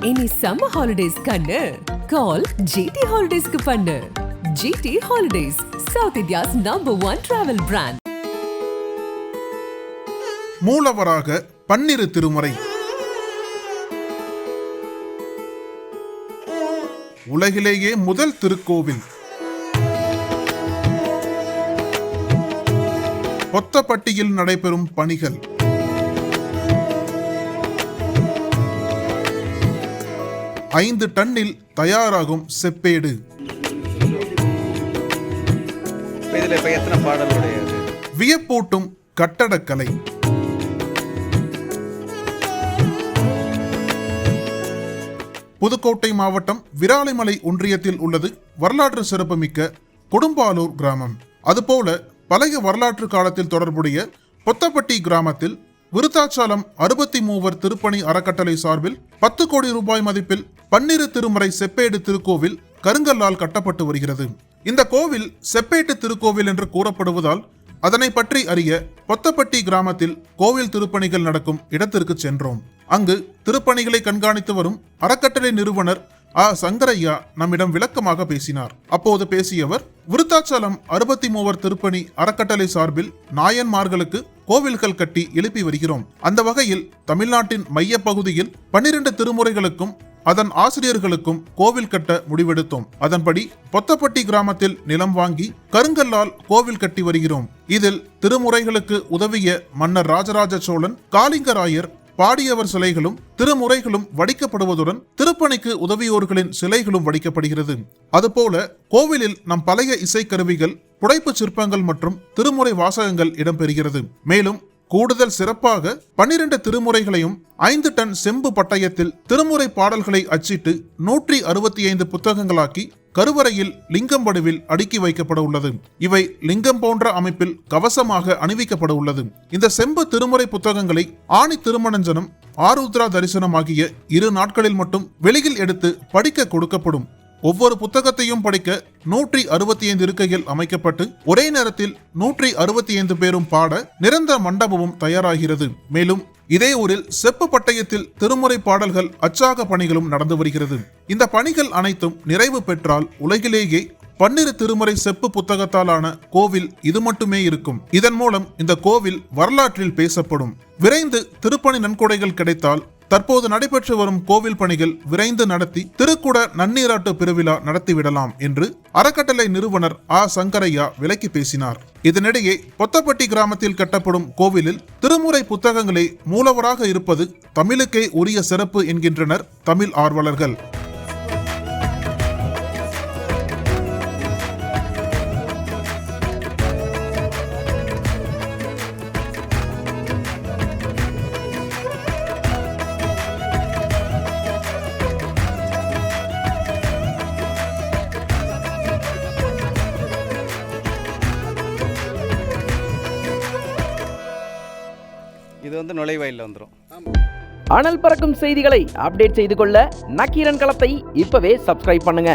Any summer holidays கண்ணு. கால் GT ஹாலிடேஸ்க்கு பண்ணு. GT holidays South India's number one travel brand மூலவராக பன்னிரு திருமுறை. உலகிலேயே முதல் திருக்கோவில். பொத்தப்பட்டியில் நடைபெறும் பணிகள். ஐந்து டன்னில் தயாராகும் செப்பேடு. வியப்பூட்டும் கட்டடக்கலை. புதுக்கோட்டை மாவட்டம் விராலிமலை ஒன்றியத்தில் உள்ளது வரலாற்று சிறப்புமிக்க கொடும்பாலூர் கிராமம். அதுபோல பழைய வரலாற்று காலத்தில் தொடர்புடைய பொத்தப்பட்டி கிராமத்தில் விருத்தாச்சாலம் அறுபத்தி மூவர் திருப்பணி அறக்கட்டளை சார்பில் பத்து கோடி ரூபாய் மதிப்பில் பன்னிரு திருமறை செப்பேடு திருக்கோவில் கருங்கல்லால் கட்டப்பட்டு வருகிறது. இந்த கோவில் செப்பேட்டு திருக்கோவில் என்று கூறப்படுவதால் அதனை பற்றி அறிய பொத்தப்பட்டி கிராமத்தில் கோவில் திருப்பணிகள் நடக்கும் இடத்திற்கு சென்றோம். அங்கு திருப்பணிகளை கண்காணித்து வரும் அறக்கட்டளை நிறுவனர் ஆ. சங்கரையா நம்மிடம் விளக்கமாக பேசினார். அப்போது பேசியவர் விருத்தாச்சலம் அறுபத்தி மூவர் திருப்பணி அறக்கட்டளை சார்பில் நாயன்மார்களுக்கு கோவில்கள் கட்டி எழுப்பி வருகிறோம். அந்த வகையில் தமிழ்நாட்டின் மைய பகுதியில் பன்னிரண்டு திருமுறைகளுக்கும் அதன் ஆசிரியர்களுக்கும் கோவில் கட்ட முடிவெடுத்தோம். அதன்படி பொத்தப்பட்டி கிராமத்தில் நிலம் வாங்கி கருங்கல்லால் கோவில் கட்டி வருகிறோம். இதில் திருமுறைகளுக்கு உதவிய மன்னர் ராஜராஜ சோழன் காளிங்கராயர் பாடியவர் சிலைகளும் திருமுறைகளும் வடிக்கப்படுவதுடன் திருப்பணிக்கு உதவியோர்களின் சிலைகளும் வடிக்கப்படுகிறது. அதுபோல கோவிலில் நம் பழைய இசைக்கருவிகள் புடைப்பு சிற்பங்கள் மற்றும் திருமுறை வாசகங்கள் இடம்பெறுகிறது. மேலும் கூடுதல் சிறப்பாக பன்னிரண்டு திருமுறைகளையும் ஐந்து டன் செம்பு பட்டயத்தில் திருமுறை பாடல்களை அச்சிட்டு நூற்றி அறுபத்தி ஐந்து புத்தகங்களாக்கி கருவறையில் லிங்கம் வடிவில் அடுக்கி வைக்கப்பட உள்ளது. இவை லிங்கம் போன்ற அமைப்பில் கவசமாக அணிவிக்கப்பட உள்ளது. இந்த செம்பு திருமுறை புத்தகங்களை ஆணி திருமணஞ்சனம் ஆருத்ரா தரிசனம் ஆகிய இரு நாட்களில் மட்டும் வெளியில் எடுத்து படிக்க கொடுக்கப்படும். ஒவ்வொரு புத்தகத்தையும் படிக்க நூற்றி அறுபத்தி ஐந்து இருக்கைகள் அமைக்கப்பட்டு ஒரே நேரத்தில் நூற்றி அறுபத்தி ஐந்து பேரும் பாட நிரந்தர மண்டபமும் தயாராகிறது. மேலும் இதே ஊரில் செப்பு பட்டயத்தில் திருமுறை பாடல்கள் அச்சாக பணிகளும் நடந்து வருகிறது. இந்த பணிகள் அனைத்தும் நிறைவு பெற்றால் உலகிலேயே பன்னிரு திருமுறை செப்பு புத்தகத்தாலான கோவில் இது மட்டுமே இருக்கும். இதன் மூலம் இந்த கோவில் வரலாற்றில் பேசப்படும். விரைந்து திருப்பணி நன்கொடைகள் கிடைத்தால் தற்போது நடைபெற்று வரும் கோவில் பணிகள் விரைந்து நடத்தி திருக்குட நன்னீராட்டு பெருவிழா நடத்திவிடலாம் என்று அறக்கட்டளை நிறுவனர் ஆ. சங்கரையா விலக்கி பேசினார். இதனிடையே பொத்தப்பட்டி கிராமத்தில் கட்டப்படும் கோவிலில் திருமுறை புத்தகங்களே மூலவராக இருப்பது தமிழுக்கே உரிய சிறப்பு என்கின்றனர் தமிழ் ஆர்வலர்கள். வந்து நுழைவாயிலில் வந்துடும் அனல் பறக்கும் செய்திகளை அப்டேட் செய்து கொள்ள நக்கீரன் களத்தை இப்பவே சப்ஸ்கிரைப் பண்ணுங்க.